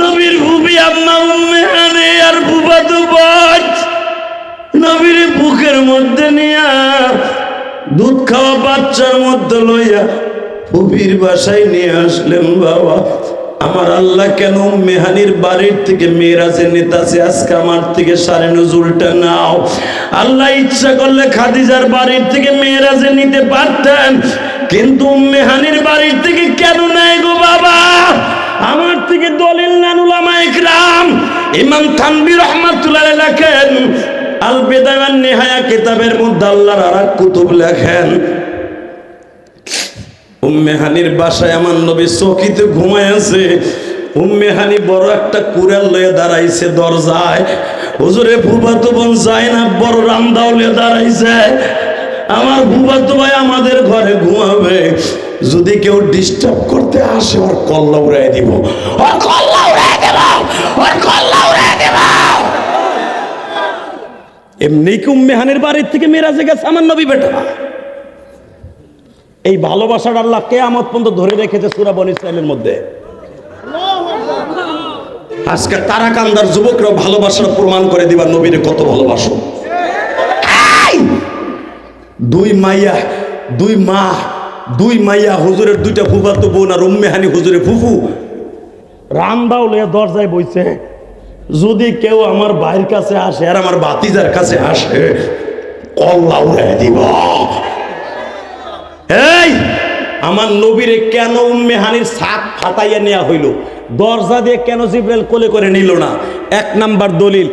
নবীর ভুবি আম্মা উম্মে হানে আর বুবা দুবাজ নবীর বুকের মধ্যে নিয়া দুধ খাওয়া বাচ্চার মধ্যে লইয়া ফুবির বাসায় নিয়ে আসলেন বাবা। আমার আল্লাহ কেন মেহানির বাড়ির থেকে মেয়েরাজের নেতাছে আজকে আমার থেকে সারে নজরুলটা নাও। আল্লাহ ইচ্ছা করলে খাদিজার বাড়ির থেকে মেয়েরাজে নিতে পারতেন, কিন্তু মেহানির বাড়ির থেকে কেন নেয় গো বাবা? আমার থেকে দলিল নেন উলামা ইকরাম। ইমাম থানবী রহমাতুল্লাহ লেখেন আল বেদায়ান নেহায়া কিতাবের মধ্যে আল্লাহর আর এক কুতুব লেখেন উম্মেহানির বাসায় আমার নবী চকিতে ঘুমায় আছে। উম্মেহানি বড় একটা কুড়াল লয়ে দাঁড়াইছে দরজায়। হুজুরে ফুবাতো বোন যায় না বড় রামদাও লয়ে দাঁড়াইছে। আমার ফুবাতো ভাই আমাদের ঘরে ঘুমাবে। যদি কেউ ডিস্টার্ব করতে আসে, ওর কল্লা উড়াই দিব। ওর কল্লা উড়াই দেব! ওর কল্লা উড়াই দেব! এমনি কি উম্মেহানির বাড়ির থেকে মেরাজে গেছে আমার নবী বেটা? এই ভালোবাসার আল্লাহ কে আমার পর্যন্ত ধরে রেখেছে সুরা বন ইসরায়েলের মধ্যে। আজকে তারাকান্দার যুবকরা ভালোবাসার প্রমাণ করে দিবা, নবীরে কত ভালোবাসো। দুই মাইয়া, দুই মা দুই মাইয়া হুজুরের দুইটা ফুফাতো বোন আর উম্মেহানি হুজুরের ফুফু। রামদাও লইয়া দরজায় বইছে যদি কেউ আমার ভাইয়ের কাছে আসে আর আমার বাতিজার কাছে আসে কল্লা উড়াই দিব। এই আমার নবীরে কেন উম্মেহানির সাপ ফাটাইয়া নেওয়া হইল? দরজা দিয়ে কেন জিব্রাইল কোলে করে নিল না? এক নাম্বার দলিল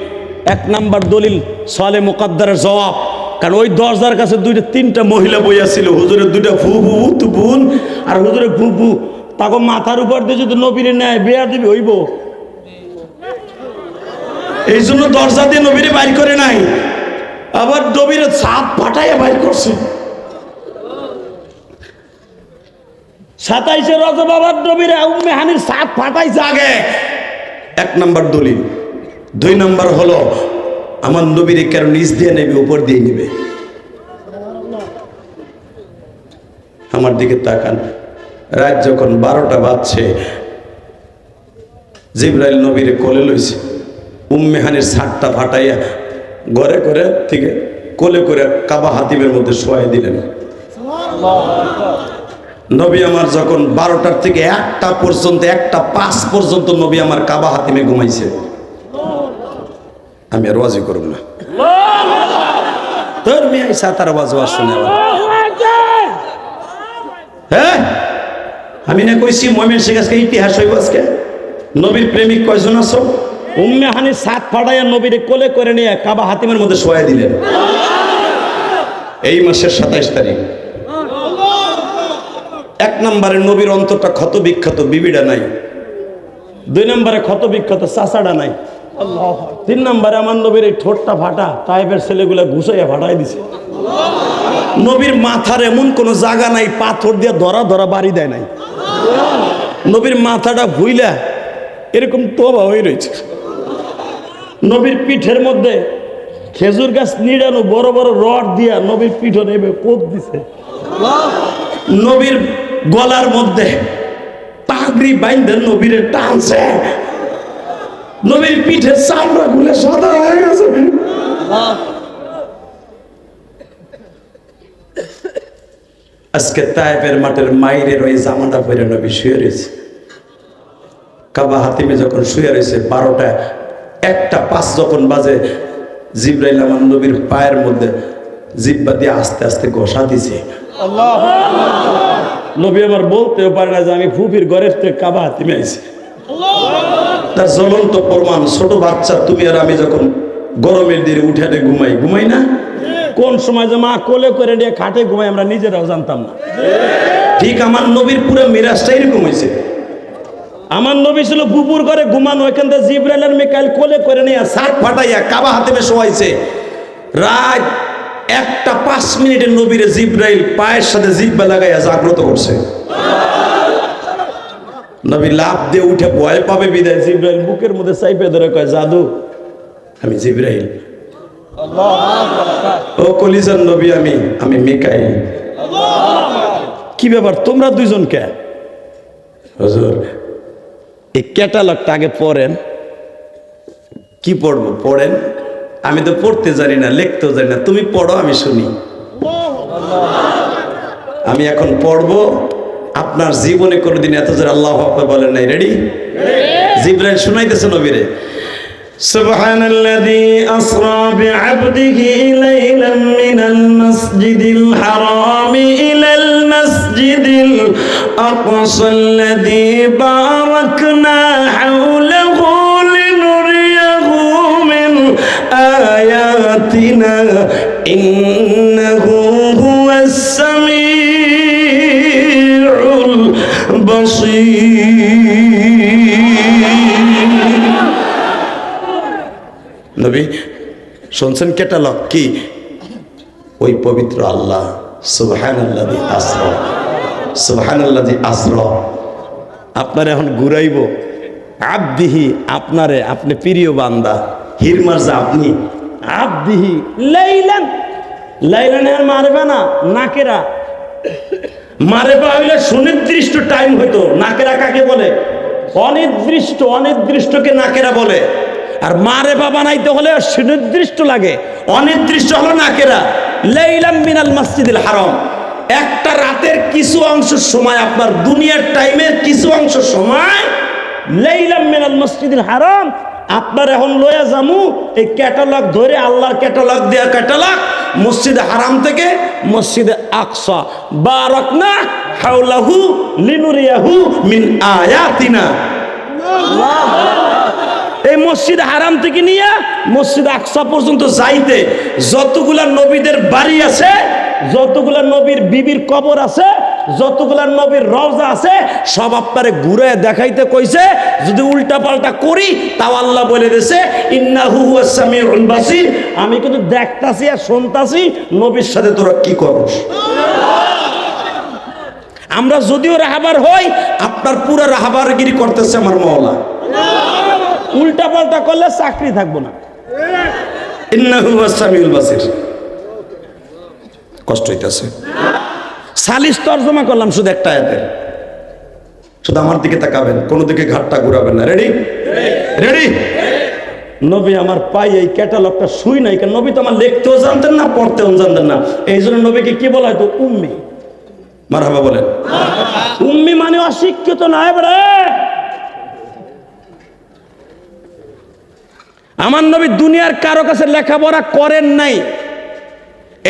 এক নাম্বার দলিল সলে মুকাদ্দারের জবাব। কারণ ওই দরজার কাছে দুইটা, তিনটা মহিলা বইয়া ছিল। হুজুরের দুইটা ফু ফু তু বোন আর হুজুরের ফু ফু তাকে মাথার উপর দিয়ে যদি নবীরে নেয়, বেয়া দিবি, হইব। এই জন্য দরজা দিয়ে নবীরে বাইর করে নাই। আবার নবীরে সাপ ফাটাইয়া বাইর করছে। সাতাইশে রজব আবার নবীর উম্মে হানির সাত ফাটাইছে আগে। এক নাম্বার দলিল। দুই নাম্বার হলো আমার নবীরে কেন নিচ দিয়ে নেবে, উপর দিয়ে নেবে। আমার দিকে তাকান। রাত যখন বারোটা বাজছে, জিব্রাইল নবীরে কোলে লইছে। উম্মেহানির সাতটা ফাটাইয়া ঘরে করে থেকে কোলে করে কাবা হাতিমের মধ্যে শোয়াই দিলেন। নবী আমার যখন বারোটার থেকে একটা পর্যন্ত, একটা পাঁচ পর্যন্ত নবী আমার কাবা হাতিমে ঘুমাইছে। আমি আর ওয়াজি করব না। তোর মেয়ে সাতার আওয়াজ ওয়াজ শুনে হ্যাঁ? আমি না কইছি, মমিন শেখ আজকে ইতিহাস হইব আজকে। নবীর প্রেমিক কয়জন আছো? উম্মে হানি সাত ফাটাইয়া নবীরে কোলে করে নিয়ে কাবা হাতিমের মধ্যে শোয়া দিলেন। এই মাসের সাতাইশ তারিখ। এক নম্বরে নবীর অন্তরটা ক্ষত বিখ্যাত বিবিডা নাই। দুই নম্বরে ক্ষত বিখ্যাত চাষাটা নাই। তিন নম্বরে আমার নবীর এই ঠোঁটটা ফাটা, তাইবের ছেলেগুলা ঘুষাইয়া ফাটাই দিছে। নবীর মাথার এমন কোনো জায়গা নাই, পাথর দিয়ে ধরা ধরা বাড়ি দেয় নাই। নবীর মাথাটা ভুইলা, এরকম তোবা হয়ে রয়েছে। নবীর পিঠের মধ্যে খেজুর গাছ নিড়ানো বড় বড় রড দিয়া নবীর পিঠও নেবে, কোপ দিছে। নবীর গলার মধ্যে পাগড়ি বাইন্ধে নবীরে টানছে। নবীর পিঠে চামড়া গুলে সাদা হয়ে গেছে। আজকে তাইফের মাঠের মাইরের ওই জামাটা পরে নবী শুয়ে রয়েছে। কাবা হাতিমে যখন শুয়ে রয়েছে বারোটা একটা পাঁচ যখন বাজে জিব্রাইল আমার নবীর পায়ের মধ্যে জিব্বা দিয়ে আস্তে আস্তে ঘষা দিছে। নবী আমার বলতেও পারে না যে আমি ফুফির ঘরের থেকে কাবা হাতিমে আইছি। তার জ্বলন্ত প্রমাণ, ছোট বাচ্চা, তুমি আর আমি যখন গরমের দিনে উঠে ঘুমাই ঘুমাই না? কোন সময় যে মা কোলে করে নিয়ে খাটে ঘুমাই, আমরা নিজেরাও জানতাম না। ঠিক আমার নবীর পুরো মিরাজটা এরকম হয়েছে। আমার নবী ছিল বুপুর ঘরে ঘুমানো এখান থেকে জিব্রাইল আর মিকাইল কোলে করে নিয়ে সাত ফাটাইয়া কাবা হাতে শোয়াইছে। রাত একটা পাঁচ মিনিটের নবীরে জিব্রাইল পায়ের সাথে জিব্বা লাগাইয়া জাগ্রত করছে। নবী লাভ দিয়ে উঠে ভয় পাবে বিদায়। জিব্রাইল বুকের মধ্যে চাইপে ধরে কয়, জাদু, আমি জিব্রাইল। ও কলিজার নবী, আমি আমি মিকাইল। কি ব্যাপার, তোমরা দুইজন কে? হজুর, এই ক্যাটালগটা আগে পড়েন। কি পড়ব, পড়েন? আমি তো পড়তে জানি না, লিখতেও জানি না। তুমি পড়ো, আমি শুনি। আমি এখন পড়ব আপনার জীবনে কোনোদিন এত জোর আল্লাহ আকবার বলেন নাই রেডি জিব্রাইল শুনাইতেছে নবীরে سبحان الذي أسرى بعبده ليلا من المسجد الحرام إلى المسجد الأقصى الذي باركنا حوله لنريه من آياتنا إنه নবী, শুনছেন কেটালগ কি? ওই পবিত্র আল্লাহ সুবহান আশ্র আশ্র আপনার এখন ঘুরাইব, আবদিহি আপনারে, আপনি প্রিয় বান্দা আপনি, আবদিহি লাইলান মারবে না, নাকেরা। মারে বা হইলে সুনির্দিষ্ট টাইম হইতো, নাকেরা কাকে বলে? অনির্দিষ্ট, অনির্দিষ্টকে নাকেরা বলে। আর মারে বা বানাইতে হলে সুনির্দিষ্ট লাগে, অনির্দিষ্ট হলো নাকেরা লেইলাম মিনাল মসজিদুল হারাম। একটা রাতের কিছু অংশ সময় আপনার দুনিয়ার টাইমের কিছু অংশ সময় লেইলাম মিনাল মসজিদুল হারাম। আপনার এখন লয়া জামু এই ক্যাটালগ ধরে আল্লাহর ক্যাটালগ দেয়া ক্যাটালগ মসজিদে হারাম থেকে মসজিদে আকসা। বারাকনা হাওলাহু লিনুরিয়াহু মিন আয়াতিনা। এই মসজিদ হারাম থেকে নিয়ে মসজিদ আকসা পর্যন্ত যাইতে যতগুলা নবীদের বাড়ি আছে, যতগুলা নবীর বিবির কবর আছে, যতগুলা নবীর রওজা আছে, সব আপনারে ঘুরে দেখাইতে কইছে, যদি উল্টা পাল্টা করি, তাও আল্লাহ বলে বাসির আমি কিন্তু দেখতাছি আর শুনতাছি নবীর সাথে তোরা কি করস। আমরা যদিও রাহাবার হই, আপনার পুরো রাহাবারগিরি করতেছে আমার মওলা। উল্টা পাল্টা করলে চাকরি থাকব না। কষ্ট হইতেছে। সালিস তর্জমা করলাম শুধু একটা আয়াতের শুধু আমার দিকে তাকাবেন, কোনো দিকে ঘাটটা ঘুরাবেন না। রেডি রেডি নবী আমার পাই এই ক্যাটালগটা শুই নাই কেন নবী তো আমার লিখতেও জানতেন না, পড়তেও জানতেন না। এই জন্য নবীকে কি বলা হয়তো উম্মি। মারহাবা বলেন। উম্মি মানে অশিক্ষিত না, এবারে! আমার নবী দুনিয়ার কারও কাছে লেখাপড়া করেন নাই।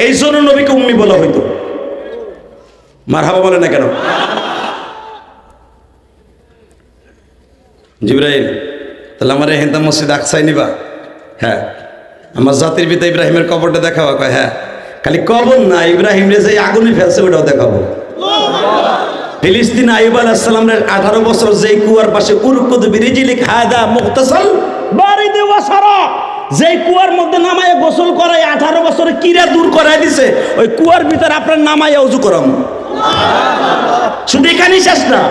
এই জন্য নবীকে উম্মি বলা হইত। মার মারহাবা বলে না কেন? জিব্রাইল, তাহলে আমার হেন্দা মসজিদ আকসাই নিবা? হ্যাঁ। আমার জাতির পিতা ইব্রাহিমের কবরটা দেখাবা? কয় হ্যাঁ। খালি কবর না, ইব্রাহিম রে যে আগুনে ফেলছে, ওটাও দেখাবো। ফিলিস্তিন আইব আলাহিসাল্লামের আঠারো বছর যেই কুয়ার পাশে উরকুদ বিরিজিলিক হায়দা মুক্তাসাল বাড়ি দেওয়া সারা যেই কুয়ার মধ্যে নামায় গোসল করাই আঠারো বছরে কিরা দূর করাই দিছে ওই কুয়ার ভিতরে আপনার নামায় উজু করাম। শুধু এখানেই শেষ না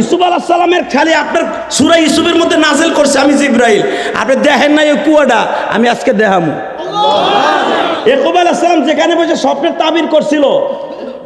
ইসুফ আলাহ সালামের খালি আপনার সুরা ইসুফের মধ্যে নাজেল করছে আমি জিব্রাইল। আপনি দেখেন নাই ওই কুয়াটা আমি আজকে দেখামু। একুব আলাহ সালাম যেখানে বসে স্বপ্নের তাবির করছিল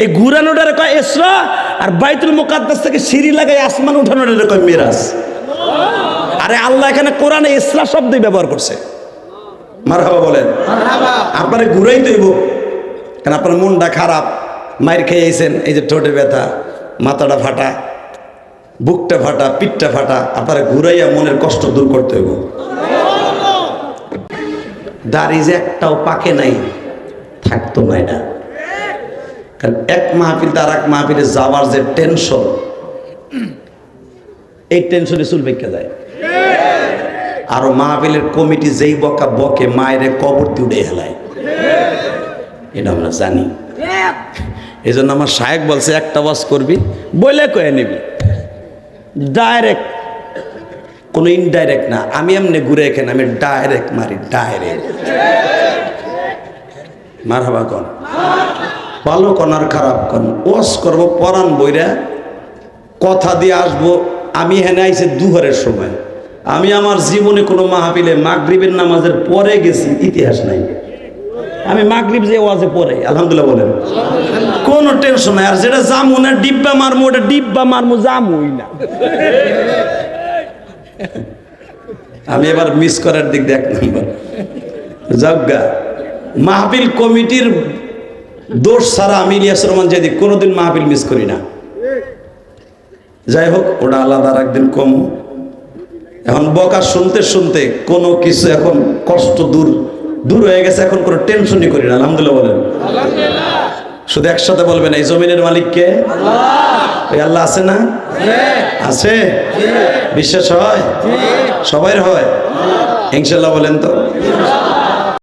এই ঘুরানোটার কয় এসরা আর বাইতুল মুকাদ্দাস থেকে সিঁড়ি লাগাই আসমান উঠানোটার কয় মিরাজ। আরে আল্লাহ এখানে কোরআনে এসরা শব্দই ব্যবহার করছে। মারহাবা বলেন। আপনারে ঘুরাই তৈব কারণ আপনার মনটা খারাপ? মায়ের খেয়ে খেয়েছেন এই যে ঠোঁটে ব্যথা মাথাটা ফাটা বুকটা ফাটা পিঠটা ফাটা আপনারা ঘুরাইয়া মনের কষ্ট দূর করতে হইব। দাড়ি যে একটাও পাকে নাই থাকতো না এটা। কারণ এক মাহফিল আর এক মাহফিলে যাওয়ার যে টেনশন এই টেনশনে চুল বেঁকে যায়। আরও মাহফিলের কমিটি যেই বকা বকে, মায়ের কবর উড়ে হেলায় এটা আমরা জানি। এই জন্য আমার সাহেব বলছে, একটা বাস করবি বলে কয়ে নিবি। ডাইরেক্ট কোনো ইনডাইরেক্ট না। আমি এমনি ঘুরে এখানে, আমি ডাইরেক্ট মারি ডাইরেক্ট মার হাবা কন। ভালো কন আর খারাপ কন ওস করব, পরাণ বইরা কথা দিয়ে আসব। আমি হেনে আইসে দুহরের সময়। আমি আমার জীবনে কোনো মাহফিলে মাগরিবের নামাজের পরে গেছি, ইতিহাস নাই। আমি মাগরিব যে ওয়াজে পরে আলহামদুলিল্লাহ বলেন। কোনো টেনশন নাই। আর যেটা জামু না, ডিব্বা মারমু, ওটা ডিব্বা মারমু, জামুই না। আমি এবার মিস করার দিক দিয়ে এক নম্বর। যাজ্ঞা মাহফিল কমিটির দোষ ছাড়া আমি ইলিয়াস রহমান যেদি কোনোদিন মাহফিল মিস করি না। যাই হোক ওটা আলাদা একদিন কম। এখন বকা শুনতে শুনতে কোনো কিছু এখন কষ্ট দূর দূর হয়ে গেছে এখন কোনো টেনশনই করি না আলহামদুলিল্লাহ বলেন। শুধু একসাথে বলবেন এই জমিনের মালিককে ওই আল্লাহ। আছে না? আছে? বিশ্বাস হয়? সবাই হয়? ইনশাল্লাহ বলেন তো।